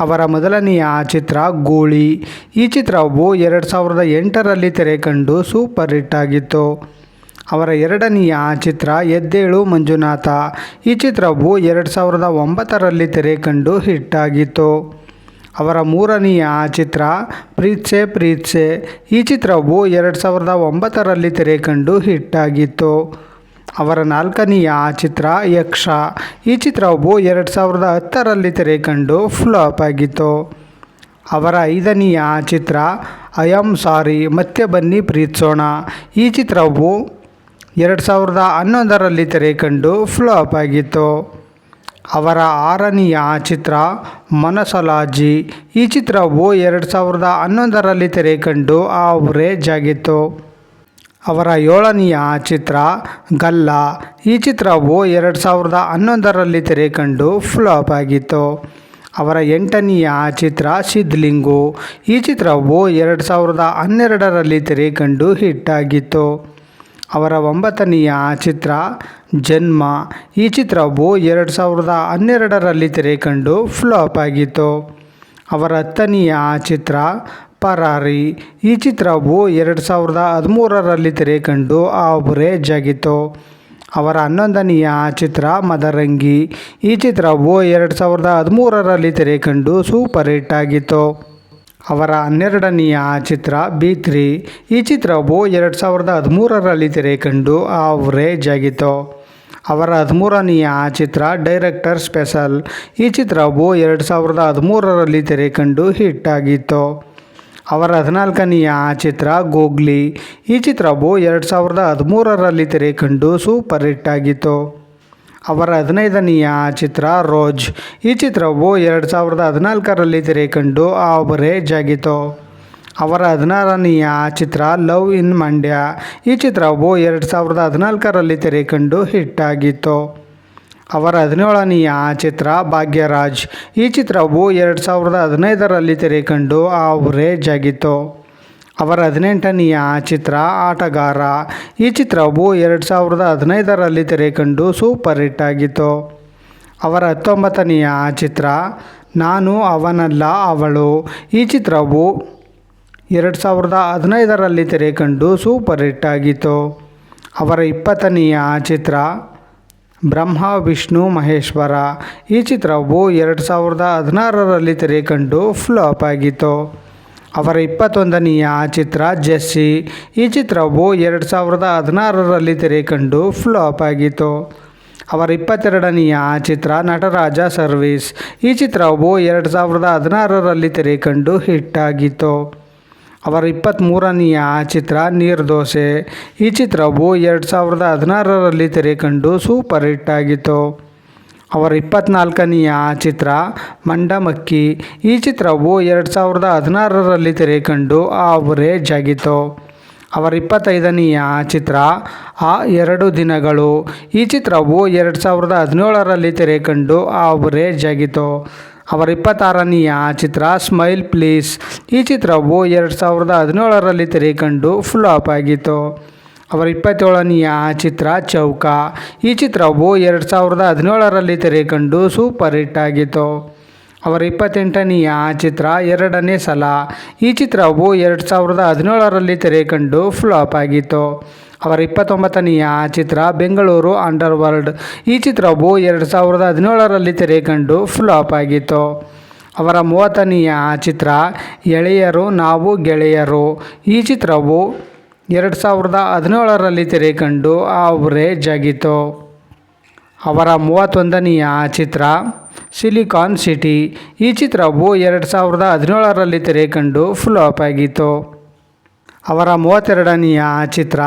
ಅವರ ಮೊದಲನೆಯ ಚಿತ್ರ ಗೂಳಿ. ಈ ಚಿತ್ರವು ಎರಡು ಸಾವಿರದ ಎಂಟರಲ್ಲಿ ತೆರೆ ಕಂಡು ಸೂಪರ್ ಹಿಟ್ ಆಗಿತ್ತು. ಅವರ ಎರಡನೆಯ ಚಿತ್ರ ಎದ್ದೇಳು ಮಂಜುನಾಥ. ಈ ಚಿತ್ರವು ಎರಡು ಸಾವಿರದ ಒಂಬತ್ತರಲ್ಲಿ ತೆರೆ ಕಂಡು ಹಿಟ್ ಆಗಿತ್ತು. ಅವರ ಮೂರನೆಯ ಚಿತ್ರ ಪ್ರೀತ್ಸೆ ಪ್ರೀತ್ಸೆ. ಈ ಚಿತ್ರವು ಎರಡು ಸಾವಿರದ ಒಂಬತ್ತರಲ್ಲಿ ತೆರೆ ಕಂಡು ಹಿಟ್ ಆಗಿತ್ತು. ಅವರ ನಾಲ್ಕನೆಯ ಚಿತ್ರ ಯಕ್ಷ. ಈ ಚಿತ್ರವು ಎರಡು ಸಾವಿರದ ಹತ್ತರಲ್ಲಿ ತೆರೆ ಕಂಡು ಫ್ಲಾಪ್ ಆಗಿತ್ತು. ಅವರ ಐದನೆಯ ಚಿತ್ರ ಆಮ್ ಸಾರಿ, ಮತ್ತೆ ಬನ್ನಿ ಪ್ರೀತಿಸೋಣ ಈ ಚಿತ್ರವು ಎರಡು ಸಾವಿರದ ಹನ್ನೊಂದರಲ್ಲಿ ತೆರೆ ಕಂಡು ಫ್ಲಾಪ್ ಆಗಿತ್ತು. ಅವರ ಆರನೆಯ ಚಿತ್ರ, ಮನಸಲಾಜಿ ಈ ಚಿತ್ರವು ಎರಡು ಸಾವಿರದ ಹನ್ನೊಂದರಲ್ಲಿ ತೆರೆ ಕಂಡು ಆವ್ರೇಜ್ ಆಗಿತ್ತು. ಅವರ ಏಳನೆಯ ಚಿತ್ರ ಗಲ್ಲ. ಈ ಚಿತ್ರವು ಎರಡು ಸಾವಿರದ ಹನ್ನೊಂದರಲ್ಲಿ ತೆರೆ ಕಂಡು ಫ್ಲಾಪ್ ಆಗಿತ್ತು. ಅವರ ಎಂಟನೆಯ ಚಿತ್ರ ಸಿದ್ಲಿಂಗು ಈ ಚಿತ್ರವು ಎರಡು ಸಾವಿರದ ಹನ್ನೆರಡರಲ್ಲಿ ತೆರೆ ಕಂಡು ಹಿಟ್ ಆಗಿತ್ತು. ಅವರ ಒಂಬತ್ತನೆಯ ಚಿತ್ರ ಜನ್ಮ. ಈ ಚಿತ್ರವು ಎರಡು ಸಾವಿರದ ಹನ್ನೆರಡರಲ್ಲಿ ತೆರೆ ಕಂಡು ಫ್ಲಾಪ್ ಆಗಿತ್ತು. ಅವರ ಹತ್ತನೆಯ ಚಿತ್ರ ಪರಾರಿ. ಈ ಚಿತ್ರವು ಎರಡು ಸಾವಿರದ ಹದಿಮೂರರಲ್ಲಿ ತೆರೆ ಕಂಡು ಆವರೇಜ್ ಆಗಿತ್ತು ಅವರ ಹನ್ನೊಂದನೆಯ ಚಿತ್ರ ಮದರಂಗಿ. ಈ ಚಿತ್ರವು ಎರಡು ಸಾವಿರದ ಹದಿಮೂರರಲ್ಲಿ ತೆರೆ ಕಂಡು ಸೂಪರ್ ಹಿಟ್ ಆಗಿತ್ತು. ಅವರ ಹನ್ನೆರಡನೆಯ ಚಿತ್ರ ಬಿ ತ್ರೀ. ಈ ಚಿತ್ರವು ಎರಡು ಸಾವಿರದ ಹದಿಮೂರರಲ್ಲಿ ತೆರೆ ಕಂಡು ಆವರೇಜ್ ಆಗಿತ್ತು ಅವರ ಹದಿಮೂರನೆಯ ಚಿತ್ರ ಡೈರೆಕ್ಟರ್ ಸ್ಪೆಷಲ್. ಈ ಚಿತ್ರವು ಎರಡು ಸಾವಿರದ ಹದಿಮೂರರಲ್ಲಿ ತೆರೆ ಕಂಡು ಹಿಟ್ ಆಗಿತ್ತು. ಅವರ ಹದಿನಾಲ್ಕನೆಯ ಚಿತ್ರ ಗೋಗ್ಲಿ. ಈ ಚಿತ್ರವು ಎರಡು ಸಾವಿರದ ಹದಿಮೂರರಲ್ಲಿ ತೆರೆ ಕಂಡು ಸೂಪರ್ ಹಿಟ್ ಆಗಿತ್ತು. ಅವರ ಹದಿನೈದನೆಯ ಚಿತ್ರ ರೋಜ್. ಈ ಚಿತ್ರವು ಎರಡು ಸಾವಿರದ ಹದಿನಾಲ್ಕರಲ್ಲಿ ತೆರೆ ಕಂಡು ಆವರೇಜ್ ಆಗಿತ್ತು. ಅವರ ಹದಿನಾರನೆಯ ಚಿತ್ರ ಲವ್ ಇನ್ ಮಂಡ್ಯ ಈ ಚಿತ್ರವು ಎರಡು ಸಾವಿರದ ಹದಿನಾಲ್ಕರಲ್ಲಿ ತೆರೆ ಕಂಡು ಹಿಟ್ ಆಗಿತ್ತು. ಅವರ ಹದಿನೇಳನೆಯ ಚಿತ್ರ ಭಾಗ್ಯರಾಜ್. ಈ ಚಿತ್ರವು ಎರಡು ಸಾವಿರದ ಹದಿನೈದರಲ್ಲಿ ತೆರೆ ಕಂಡು ಆವರೇಜ್ ಆಗಿತ್ತು ಅವರ ಹದಿನೆಂಟನೆಯ ಚಿತ್ರ ಆಟಗಾರ. ಈ ಚಿತ್ರವು ಎರಡು ಸಾವಿರದ ಹದಿನೈದರಲ್ಲಿ ತೆರೆ ಕಂಡು ಸೂಪರ್ ಹಿಟ್ ಆಗಿತ್ತು. ಅವರ ಹತ್ತೊಂಬತ್ತನೆಯ ಚಿತ್ರ, ನಾನು ಅವನಲ್ಲ ಅವಳು ಈ ಚಿತ್ರವು ಎರಡು ಸಾವಿರದ ಹದಿನೈದರಲ್ಲಿ ತೆರೆ ಕಂಡು ಸೂಪರ್ ಹಿಟ್ ಆಗಿತ್ತು. ಅವರ ಇಪ್ಪತ್ತನೆಯ ಚಿತ್ರ ಬ್ರಹ್ಮ, ವಿಷ್ಣು, ಮಹೇಶ್ವರ. ಈ ಚಿತ್ರವು ಎರಡು ಸಾವಿರದ ಹದಿನಾರರಲ್ಲಿ ತೆರೆ ಕಂಡು ಫ್ಲಾಪ್ ಆಗಿತ್ತು. ಅವರ ಇಪ್ಪತ್ತೊಂದನೆಯ ಚಿತ್ರ ಜೆಸ್ಸಿ. ಈ ಚಿತ್ರವು ಎರಡು ಸಾವಿರದ ಹದಿನಾರರಲ್ಲಿ ತೆರೆ ಕಂಡು ಫ್ಲಾಪ್ ಆಗಿತ್ತು. ಅವರ ಇಪ್ಪತ್ತೆರಡನೆಯ ಚಿತ್ರ ನಟರಾಜ ಸರ್ವೀಸ್. ಈ ಚಿತ್ರವು ಎರಡು ಸಾವಿರದ ಹದಿನಾರರಲ್ಲಿ ತೆರೆ ಕಂಡು ಹಿಟ್ ಆಗಿತ್ತು. ಅವರ ಇಪ್ಪತ್ತ್ಮೂರನೆಯ ಚಿತ್ರ ನೀರ್ದೋಸೆ ಈ ಚಿತ್ರವು ಎರಡು ಸಾವಿರದ ಹದಿನಾರರಲ್ಲಿ ತೆರೆ ಕಂಡು ಸೂಪರ್ ಹಿಟ್ ಆಗಿತ್ತು. ಅವರ ಇಪ್ಪತ್ತ್ನಾಲ್ಕನೆಯ ಚಿತ್ರ ಮಂಡಮಕ್ಕಿ. ಈ ಚಿತ್ರವು ಎರಡು ಸಾವಿರದ ಹದಿನಾರರಲ್ಲಿ ತೆರೆ ಕಂಡು ಆವರೇಜ್ ಆಗಿತ್ತು. ಅವರ ಇಪ್ಪತ್ತೈದನೆಯ ಚಿತ್ರ ಆ ಎರಡು ದಿನಗಳು. ಈ ಚಿತ್ರವು ಎರಡು ಸಾವಿರದ ಹದಿನೇಳರಲ್ಲಿ ತೆರೆ ಕಂಡು ಆವರೇಜ್ ಆಗಿತ್ತು. ಅವರ ಇಪ್ಪತ್ತಾರನೆಯ ಚಿತ್ರ ಸ್ಮೈಲ್ ಪ್ಲೀಸ್ ಈ ಚಿತ್ರವು ಎರಡು ಸಾವಿರದ ಹದಿನೇಳರಲ್ಲಿ ತೆರೆ ಕಂಡು ಫ್ಲಾಪ್ ಆಗಿತ್ತು. ಅವರ ಇಪ್ಪತ್ತೇಳನೆಯ ಚಿತ್ರ, ಚೌಕ. ಈ ಚಿತ್ರವು ಎರಡು ಸಾವಿರದ ಹದಿನೇಳರಲ್ಲಿ ತೆರೆ ಕಂಡು ಸೂಪರ್ ಹಿಟ್ ಆಗಿತ್ತು. ಅವರ ಇಪ್ಪತ್ತೆಂಟನೆಯ ಚಿತ್ರ ಎರಡನೇ ಸಲ. ಈ ಚಿತ್ರವು ಎರಡು ಸಾವಿರದ ಹದಿನೇಳರಲ್ಲಿ ತೆರೆ ಕಂಡು ಫ್ಲಾಪ್ ಆಗಿತ್ತು. ಅವರ ಇಪ್ಪತ್ತೊಂಬತ್ತನೆಯ ಚಿತ್ರ ಬೆಂಗಳೂರು ಅಂಡರ್ ವರ್ಲ್ಡ್ ಈ ಚಿತ್ರವು ಎರಡು ಸಾವಿರದ ಹದಿನೇಳರಲ್ಲಿ ತೆರೆಕಂಡು ಫ್ಲಾಪ್ ಆಗಿತ್ತು. ಅವರ ಮೂವತ್ತನೆಯ ಚಿತ್ರ, ಎಳೆಯರು ನಾವು ಗೆಳೆಯರು ಈ ಚಿತ್ರವು ಎರಡು ಸಾವಿರದ ಹದಿನೇಳರಲ್ಲಿ ತೆರೆಕಂಡು ಆವರೇಜ್ ಆಗಿತ್ತು. ಅವರ ಮೂವತ್ತೊಂದನೆಯ ಚಿತ್ರ, ಸಿಲಿಕಾನ್ ಸಿಟಿ ಈ ಚಿತ್ರವು ಎರಡು ಸಾವಿರದ ಹದಿನೇಳರಲ್ಲಿ ತೆರೆಕಂಡು ಫ್ಲಾಪ್ ಆಗಿತ್ತು. ಅವರ ಮೂವತ್ತೆರಡನೆಯ ಚಿತ್ರ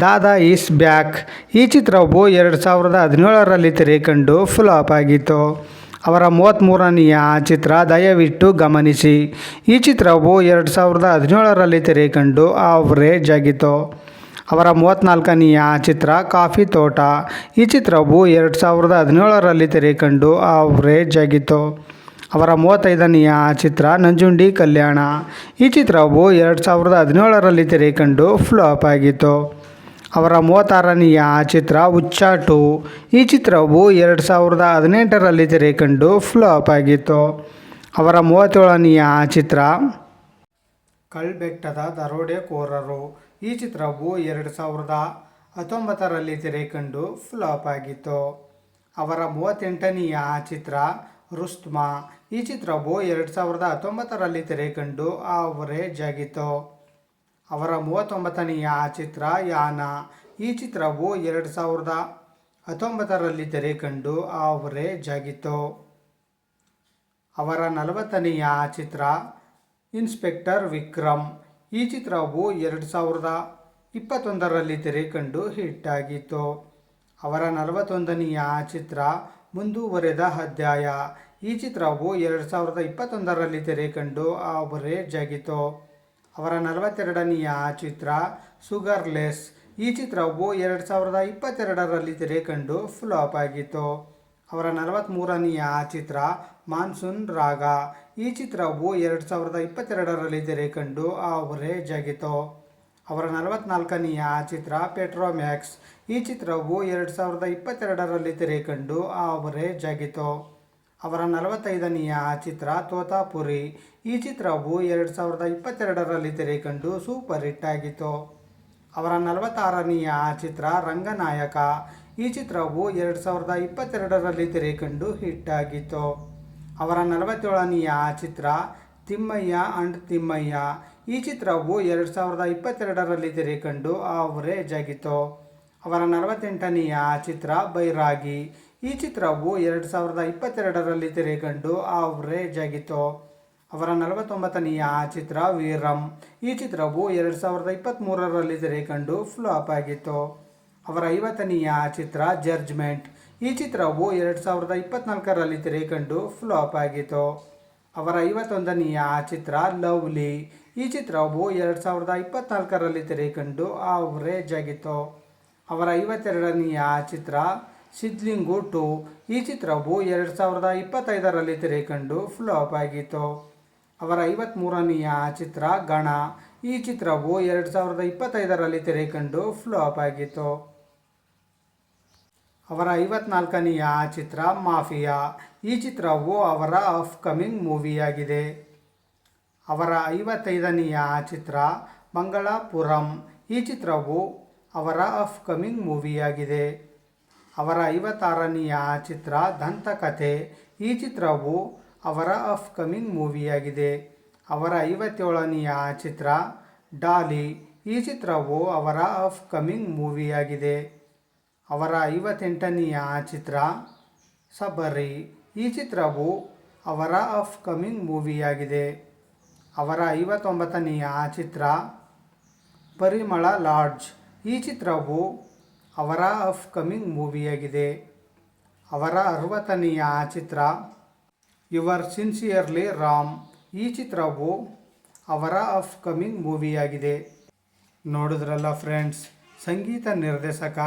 ದಾದಾ ಈಸ್ ಬ್ಯಾಕ್. ಈ ಚಿತ್ರವು ಎರಡು ಸಾವಿರದ ಹದಿನೇಳರಲ್ಲಿ ತೆರೆ ಕಂಡು ಫ್ಲಾಪ್ ಆಗಿತ್ತು. ಅವರ ಮೂವತ್ತ್ಮೂರನೆಯ ಚಿತ್ರ ದಯವಿಟ್ಟು ಗಮನಿಸಿ. ಈ ಚಿತ್ರವು ಎರಡು ಸಾವಿರದ ಹದಿನೇಳರಲ್ಲಿ ತೆರೆ ಕಂಡು ಆವರೇಜ್ ಆಗಿತ್ತು. ಅವರ ಮೂವತ್ತ್ನಾಲ್ಕನೆಯ ಚಿತ್ರ ಕಾಫಿ ತೋಟ. ಈ ಚಿತ್ರವು ಎರಡು ಸಾವಿರದ ಹದಿನೇಳರಲ್ಲಿ ತೆರೆ ಕಂಡು ಆವರೇಜ್ ಆಗಿತ್ತು. ಅವರ ಮೂವತ್ತೈದನೆಯ ಚಿತ್ರ ನಂಜುಂಡಿ ಕಲ್ಯಾಣ. ಈ ಚಿತ್ರವು ಎರಡು ಸಾವಿರದ ಹದಿನೇಳರಲ್ಲಿ ತೆರೆ ಕಂಡು ಫ್ಲಾಪ್ ಆಗಿತ್ತು. ಅವರ ಮೂವತ್ತಾರನೆಯ ಚಿತ್ರ ಉಚ್ಚಾಟು ಈ ಚಿತ್ರವು ಎರಡು ಸಾವಿರದ ಹದಿನೆಂಟರಲ್ಲಿ ತೆರೆ ಕಂಡು ಫ್ಲಾಪ್ ಆಗಿತ್ತು. ಅವರ ಮೂವತ್ತೇಳನೆಯ ಚಿತ್ರ ಕಳ್ಬೆಟ್ಟದ ದರೋಡೆಕೋರರು. ಈ ಚಿತ್ರವು ಎರಡು ಸಾವಿರದ ಹತ್ತೊಂಬತ್ತರಲ್ಲಿ ತೆರೆ ಕಂಡು ಫ್ಲಾಪ್ ಆಗಿತ್ತು. ಅವರ ಮೂವತ್ತೆಂಟನೆಯ ಚಿತ್ರ ರುಸ್ತ್ಮಾ. ಈ ಚಿತ್ರವು ಎರಡು ಸಾವಿರದ ಹತ್ತೊಂಬತ್ತರಲ್ಲಿ ತೆರೆಕಂಡು ಆವರೇಜ್ ಆಗಿತ್ತು ಅವರ ಮೂವತ್ತೊಂಬತ್ತನೆಯ ಚಿತ್ರ ಯಾನ. ಈ ಚಿತ್ರವು ಎರಡು ಸಾವಿರದ ಹತ್ತೊಂಬತ್ತರಲ್ಲಿ ತೆರೆಕಂಡು ಆವರೇಜ್ ಆಗಿತ್ತು ಅವರ ನಲವತ್ತನೆಯ ಚಿತ್ರ ಇನ್ಸ್ಪೆಕ್ಟರ್ ವಿಕ್ರಮ್. ಈ ಚಿತ್ರವು ಎರಡು ಸಾವಿರದ ಇಪ್ಪತ್ತೊಂದರಲ್ಲಿ ತೆರೆಕಂಡು ಹಿಟ್ ಆಗಿತ್ತು. ಅವರ ನಲವತ್ತೊಂದನೆಯ ಚಿತ್ರ ಮುಂದುವರೆದ ಅಧ್ಯಾಯ. ಈ ಚಿತ್ರವು ಎರಡು ಸಾವಿರದ ಇಪ್ಪತ್ತೊಂದರಲ್ಲಿ ತೆರೆ ಕಂಡು ಆವರೇಜ್ ಆಗಿತ್ತು. ಅವರ ನಲವತ್ತೆರಡನೆಯ ಚಿತ್ರ ಸುಗರ್ಲೆಸ್ ಈ ಚಿತ್ರವು ಎರಡು ಸಾವಿರದ ಇಪ್ಪತ್ತೆರಡರಲ್ಲಿ ತೆರೆ ಕಂಡು ಫ್ಲಾಪ್ ಆಗಿತ್ತು. ಅವರ ನಲವತ್ತ್ಮೂರನೆಯ ಚಿತ್ರ ಮಾನ್ಸೂನ್ ರಾಗ ಈ ಚಿತ್ರವು ಎರಡು ಸಾವಿರದ ಇಪ್ಪತ್ತೆರಡರಲ್ಲಿ ತೆರೆ ಕಂಡು ಆವರೇಜ್ ಆಗಿತ್ತು. ಅವರ ನಲವತ್ನಾಲ್ಕನೆಯ ಚಿತ್ರ ಪೆಟ್ರೋಮ್ಯಾಕ್ಸ್ ಈ ಚಿತ್ರವು ಎರಡು ಸಾವಿರದ ಇಪ್ಪತ್ತೆರಡರಲ್ಲಿ ತೆರೆ ಕಂಡು ಆವರೇಜ್ ಆಗಿತ್ತು. ಅವರ ನಲವತ್ತೈದನೆಯ ಚಿತ್ರ ತೋತಾಪುರಿ. ಈ ಚಿತ್ರವು ಎರಡು ಸಾವಿರದ ಇಪ್ಪತ್ತೆರಡರಲ್ಲಿ ತೆರೆ ಕಂಡು ಸೂಪರ್ ಹಿಟ್ ಆಗಿತ್ತು. ಅವರ ನಲವತ್ತಾರನೆಯ ಚಿತ್ರ ರಂಗನಾಯಕ. ಈ ಚಿತ್ರವು ಎರಡು ಸಾವಿರದ ಇಪ್ಪತ್ತೆರಡರಲ್ಲಿ ತೆರೆಕಂಡು ಹಿಟ್ ಆಗಿತ್ತು. ಅವರ ನಲವತ್ತೇಳನೆಯ ಚಿತ್ರ ತಿಮ್ಮಯ್ಯ ಅಂಡ್ ತಿಮ್ಮಯ್ಯ. ಈ ಚಿತ್ರವು ಎರಡು ಸಾವಿರದ ಇಪ್ಪತ್ತೆರಡರಲ್ಲಿ ತೆರೆ ಕಂಡು ಆವರೇಜ್ ಆಗಿತ್ತು ಅವರ ನಲವತ್ತೆಂಟನೆಯ ಚಿತ್ರ ಬೈರಾಗಿ. ಈ ಚಿತ್ರವು ಎರಡು ಸಾವಿರದ ಇಪ್ಪತ್ತೆರಡರಲ್ಲಿ ತೆರೆಗಂಡು ಆವ್ರೇಜ್ ಆಗಿತ್ತು ಅವರ ನಲವತ್ತೊಂಬತ್ತನೆಯ ಚಿತ್ರ ವೀರಂ. ಈ ಚಿತ್ರವು ಎರಡು ಸಾವಿರದ ಇಪ್ಪತ್ತ್ಮೂರರಲ್ಲಿ ತೆರೆ ಕಂಡು ಫ್ಲಾಪ್ ಆಗಿತ್ತು. ಅವರ ಐವತ್ತನೆಯ ಚಿತ್ರ ಜಡ್ಜ್ಮೆಂಟ್ ಈ ಚಿತ್ರವು ಎರಡು ಸಾವಿರದ ಇಪ್ಪತ್ನಾಲ್ಕರಲ್ಲಿ ತೆರೆಗಂಡು ಫ್ಲಾಪ್ ಆಗಿತ್ತು. ಅವರ ಐವತ್ತೊಂದನೆಯ ಚಿತ್ರ ಲವ್ಲಿ. ಈ ಚಿತ್ರವು ಎರಡು ಸಾವಿರದ ಇಪ್ಪತ್ನಾಲ್ಕರಲ್ಲಿ ತೆರೆಗಂಡು ಆವರೇಜ್ ಆಗಿತ್ತು ಅವರ ಐವತ್ತೆರಡನೆಯ ಚಿತ್ರ ಸಿದ್ಲಿಂಗು ಟು ಈ ಚಿತ್ರವು ಎರಡು ಸಾವಿರದ ಇಪ್ಪತ್ತೈದರಲ್ಲಿ ತೆರೆ ಕಂಡು ಫ್ಲಾಪ್ ಆಗಿತ್ತು. ಅವರ ಐವತ್ತ್ಮೂರನೆಯ ಚಿತ್ರ ಗಣ. ಈ ಚಿತ್ರವು ಎರಡು ಸಾವಿರದ ಇಪ್ಪತ್ತೈದರಲ್ಲಿ ತೆರೆ ಕಂಡು ಫ್ಲಾಪ್ ಆಗಿತ್ತು. ಅವರ ಐವತ್ನಾಲ್ಕನೆಯ ಚಿತ್ರ ಮಾಫಿಯಾ. ಈ ಚಿತ್ರವು ಅವರ ಅಪ್ಕಮಿಂಗ್ ಮೂವಿಯಾಗಿದೆ. ಅವರ ಐವತ್ತೈದನೆಯ ಚಿತ್ರ ಮಂಗಳಾಪುರಂ. ಈ ಚಿತ್ರವು ಅವರ ಅಪ್ಕಮಿಂಗ್ ಮೂವಿಯಾಗಿದೆ. ಅವರ ಐವತ್ತಾರನೆಯ ಚಿತ್ರ ದಂತಕಥೆ. ಈ ಚಿತ್ರವು ಅವರ ಅಪ್ಕಮಿಂಗ್ ಮೂವಿಯಾಗಿದೆ. ಅವರ ಐವತ್ತೇಳನೆಯ ಚಿತ್ರ ಡಾಲಿ. ಈ ಚಿತ್ರವು ಅವರ ಅಪ್ಕಮಿಂಗ್ ಮೂವಿಯಾಗಿದೆ. ಅವರ ಐವತ್ತೆಂಟನೆಯ ಚಿತ್ರ ಸಬರಿ. ಈ ಚಿತ್ರವು ಅವರ ಅಪ್ಕಮಿಂಗ್ ಮೂವಿಯಾಗಿದೆ. ಅವರ ಐವತ್ತೊಂಬತ್ತನೆಯ ಚಿತ್ರ ಪರಿಮಳ ಲಾಡ್ಜ್. ಈ ಚಿತ್ರವು ಅವರ ಅಪ್ಕಮಿಂಗ್ ಮೂವಿಯಾಗಿದೆ. ಅವರ ಅರವತ್ತನೆಯ ಚಿತ್ರ, ಯುವರ್ ಸಿನ್ಸಿಯರ್ಲಿ ರಾಮ್. ಈ ಚಿತ್ರವು ಅವರ ಅಪ್ಕಮಿಂಗ್ ಮೂವಿಯಾಗಿದೆ. ನೋಡಿದ್ರಲ್ಲ ಫ್ರೆಂಡ್ಸ್, ಸಂಗೀತ ನಿರ್ದೇಶಕ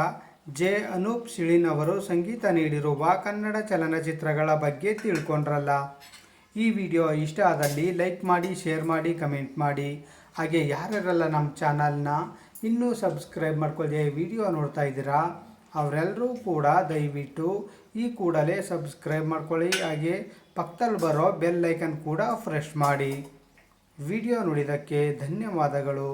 ಜೆ. ಅನೂಪ್ ಸಿಳಿನ್ ಅವರು ಸಂಗೀತ ನೀಡಿರುವ ಕನ್ನಡ ಚಲನಚಿತ್ರಗಳ ಬಗ್ಗೆ ತಿಳ್ಕೊಂಡ್ರಲ್ಲ. ಈ ವಿಡಿಯೋ ಇಷ್ಟ ಆದಲ್ಲಿ ಲೈಕ್ ಮಾಡಿ, ಶೇರ್ ಮಾಡಿ, ಕಮೆಂಟ್ ಮಾಡಿ. ಹಾಗೆ ಯಾರ್ಯಾರಲ್ಲ ನಮ್ಮ ಚಾನಲ್ನ ಇನ್ನೂ ಸಬ್ಸ್ಕ್ರೈಬ್ ಮಾಡ್ಕೊಳ್ಳದೆ ವಿಡಿಯೋ ನೋಡ್ತಾ ಇದ್ದೀರಾ? ಅವರೆಲ್ಲರೂ ಕೂಡ ದಯವಿಟ್ಟು ಈ ಕೂಡಲೇ ಸಬ್ಸ್ಕ್ರೈಬ್ ಮಾಡ್ಕೊಳ್ಳಿ. ಹಾಗೆ ಪಕ್ಕದಲ್ಲಿ ಬರೋ ಬೆಲ್ ಐಕನ್ ಕೂಡ ಫ್ರೆಶ್ ಮಾಡಿ. ವಿಡಿಯೋ ನೋಡಿದ್ದಕ್ಕೆ ಧನ್ಯವಾದಗಳು.